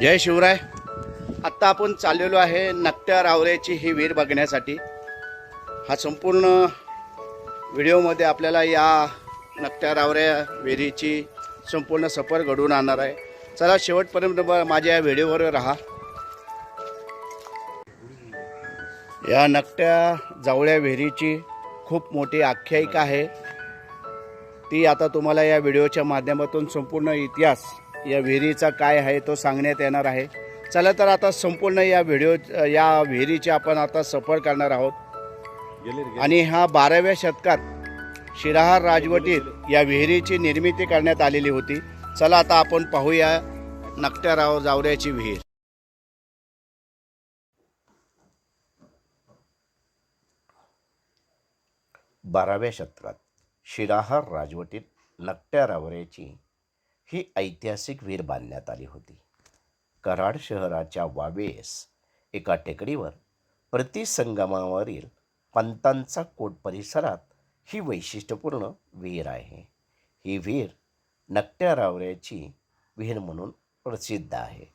जय शिवराय. आत्ता आपण चाललेलो आहे नकट्या रावरेची ही विहीर बघण्यासाठी. हा संपूर्ण व्हिडिओमध्ये आपल्याला या नकट्या रावऱ्या विहिरीची संपूर्ण सफर घडवून आणणार आहे. चला शेवटपर्यंत माझ्या या व्हिडिओवर राहा. या नकट्या जावळ्या विहिरीची खूप मोठी आख्यायिका आहे. ती आता तुम्हाला या व्हिडिओच्या माध्यमातून संपूर्ण इतिहास या विहिरीचा काय आहे तो सांगण्यात येणार आहे. चला तर आता संपूर्ण या व्हिडिओ या विहिरीची आपण आता सफर करणार आहोत. आणि हा बाराव्या शतकात शिराहार राजवटीत या विहिरीची निर्मिती करण्यात आलेली होती. चला आता आपण पाहूया नकट्याराव जावऱ्याची विहीर. बाराव्या शतकात शिराहार राजवटीत नकट्या रावऱ्याची ही ऐतिहासिक वीर बांधण्यात आली होती. कराड शहराच्या वावेस एका टेकडीवर प्रतिसंगमावरील पंतांचा कोट परिसरात ही वैशिष्ट्यपूर्ण विहीर आहे. ही विहीर नकट्या रावऱ्याची विहीर म्हणून प्रसिद्ध आहे.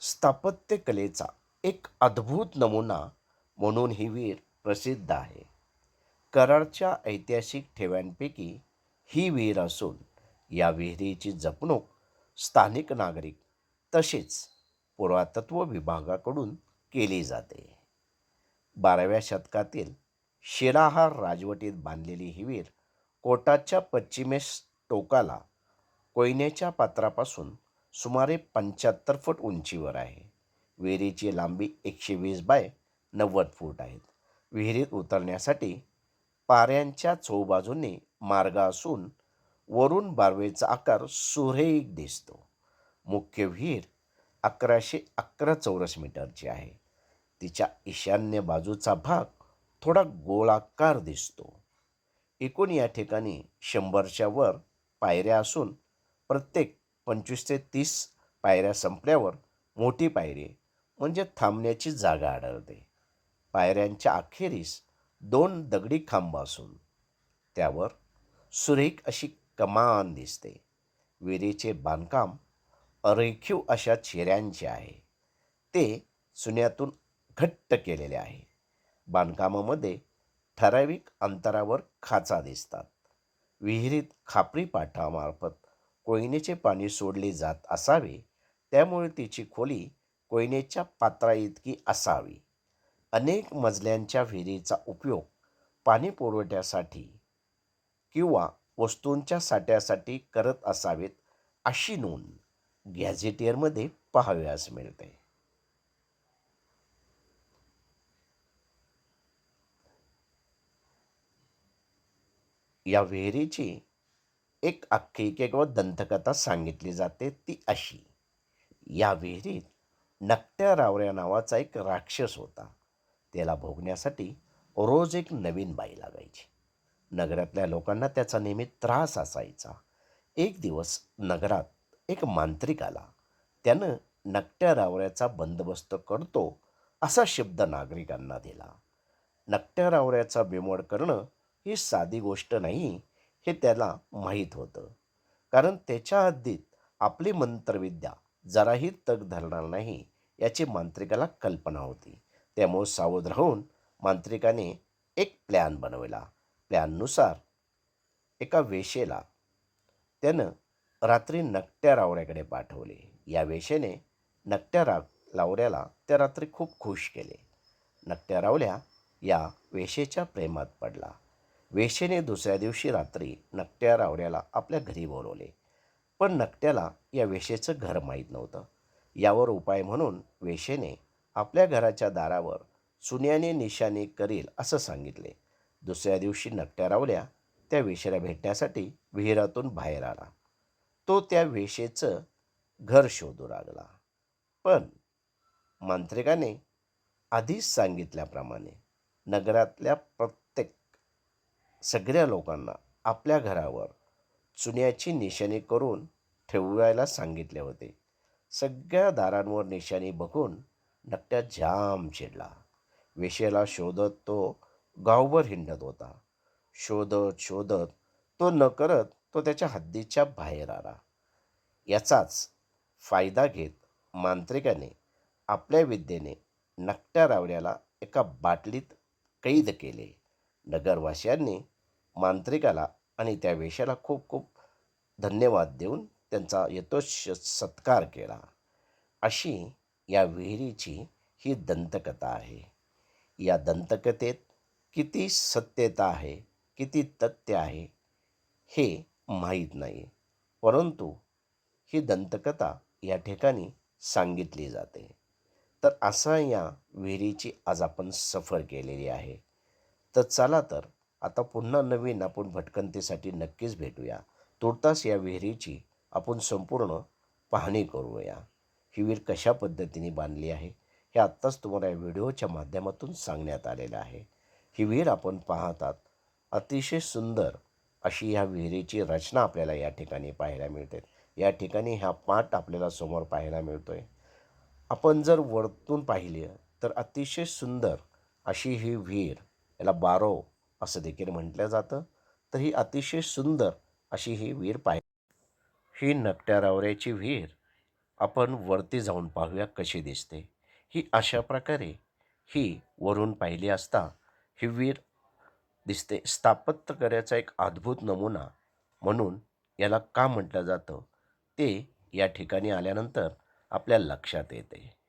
स्थापत्यकलेचा एक अद्भुत नमुना म्हणून ही विहीर प्रसिद्ध आहे. कराडच्या ऐतिहासिक ठेव्यांपैकी ही विहीर असून या विहिरीची जपणूक स्थानिक नागरिक तसेच पुरातत्व विभागाकडून केली जाते. बाराव्या शतकातील शिराहार राजवटीत बांधलेली ही विहीर कोटाच्या पश्चिमेस टोकाला कोयनेच्या पात्रापासून सुमारे पंच्याहत्तर फूट उंचीवर आहे. विहिरीची लांबी एकशे वीस बाय नव्वद फूट आहेत विहिरीत उतरण्यासाठी पाऱ्यांच्या चौबाजूंनी मार्ग असून वरून बारवेचा आकार सुरेख दिसतो. मुख्य विहीर अकराशे अकरा चौरस मीटरची आहे. तिच्या ईशान्य बाजूचा भाग थोडा गोलाकार दिसतो. एकूण या ठिकाणी शंभरच्या वर पायऱ्या असून प्रत्येक पंचवीस ते तीस पायऱ्या संपल्यावर मोठी पायरी म्हणजे थांबण्याची जागा आढळते. पायऱ्यांच्या अखेरीस दोन दगडी खांब असून त्यावर सुरेख अशी कमान दिसते. विहिरीचे बांधकाम अरेखीव अशा चेऱ्यांचे आहे. ते चुन्यातून घट्ट केलेले आहे. बांधकामामध्ये ठराविक अंतरावर खाचा दिसतात. विहिरीत खापरी पाठामार्फत कोयनेचे पाणी सोडले जात असावे त्यामुळे तिची खोली कोयनेच्या पात्रा इतकी असावी. अनेक मजल्यांच्या विहिरीचा उपयोग पाणी पुरवठ्यासाठी किंवा वस्तूंच्या साठ्यासाठी करत असावेत अशी नोंद गॅझेटियरमध्ये पाहाव्यास मिळते. या विहिरीची एक आख्यायिका किंवा दंतकथा सांगितली जाते ती अशी. या विहिरीत नकट्या रावऱ्या नावाचा एक राक्षस होता. त्याला भोगण्यासाठी रोज एक नवीन बाई लागायची. नगरातल्या लोकांना त्याचा नेहमी त्रास असायचा. एक दिवस नगरात एक मांत्रिक आला. त्यानं नकट्या रावऱ्याचा बंदोबस्त करतो असा शब्द नागरिकांना दिला. नकट्या रावऱ्याचा बिमोड करणं ही साधी गोष्ट नाही हे त्याला माहीत होतं. कारण त्याच्या हद्दीत आपली मंत्रविद्या जराही तग धरणार नाही याची मांत्रिकाला कल्पना होती. त्यामुळे सावध राहून मांत्रिकाने एक प्लॅन बनवला. प्लॅननुसार एका वेशेला त्यानं रात्री नकट्या रावऱ्याकडे पाठवले. या वेशेने नकट्या रा लावऱ्याला त्या रात्री खूप खुश केले. नकट्या रावल्या या वेशेच्या प्रेमात पडला. वेशेने दुसऱ्या दिवशी रात्री नकट्या रावऱ्याला आपल्या घरी बोलवले. पण नकट्याला या वेशेचं घर माहीत नव्हतं. यावर उपाय म्हणून वेशेने आपल्या घराच्या दारावर सुन्याने निशाणी करील असं सांगितले. दुसऱ्या दिवशी नकट्या रावल्या त्या वेशेला भेटण्यासाठी विहिरातून बाहेर आला. तो त्या वेशेचं घर शोधू लागला. पण मांत्रिकाने आधीच सांगितल्याप्रमाणे नगरातल्या प्रत्येक सगळ्या लोकांना आपल्या घरावर चुन्याची निशाणी करून ठेवायला सांगितले होते. सगळ्या दारांवर निशाणी बघून नकट्या जाम चिडला. वेशेला शोधत तो गावभर हिंडत होता. शोधत शोधत तो न करत तो त्याच्या हद्दीच्या बाहेर आला. याचाच फायदा घेत मांत्रिकाने आपल्या विद्येने नकट्या रावण्याला एका बाटलीत कैद केले. नगरवासियांनी मांत्रिकाला आणि त्या वेशाला खूप खूप धन्यवाद देऊन त्यांचा यथोश सत्कार केला. अशी या विहिरीची ही दंतकथा आहे. या दंतकथेत किती सत्यता आहे किती तथ्य आहे हे माहीत नाही परंतु ही दंतकथा या ठिकाणी सांगितली जाते. तर असा या विहिरीची आज आपण सफर केलेली आहे. तर चला तर आता पुन्हा नवीन आपण भटकंतीसाठी नक्कीच भेटूया. तुर्तास या विहिरीची आपण संपूर्ण पाहणी करूया. ही विहीर कशा पद्धतीने बांधली आहे हे आत्ताच तुम्हाला या व्हिडिओच्या माध्यमातून सांगण्यात आलेलं आहे. ही विहीर आपण पाहतात. अतिशय सुंदर अशी ह्या विहिरीची रचना आपल्याला या ठिकाणी पाहायला मिळते. या ठिकाणी हा पाट आपल्याला समोर पाहायला मिळतो आहे आपण जर वरतून पाहिली तर अतिशय सुंदर अशी ही विहीर याला बारो असं देखील म्हटलं जातं. तर ही अतिशय सुंदर अशी ही विहीर पाहि ही नकट्या रावऱ्याची विहीर आपण वरती जाऊन पाहूया कशी दिसते. ही अशा प्रकारे ही वरून पाहिली असता ही वीर दिसते. स्थापत्य एक अद्भुत नमुना म्हणून याला का म्हटलं जातं? ते या ठिकाणी आल्यानंतर आपल्या लक्षात येते.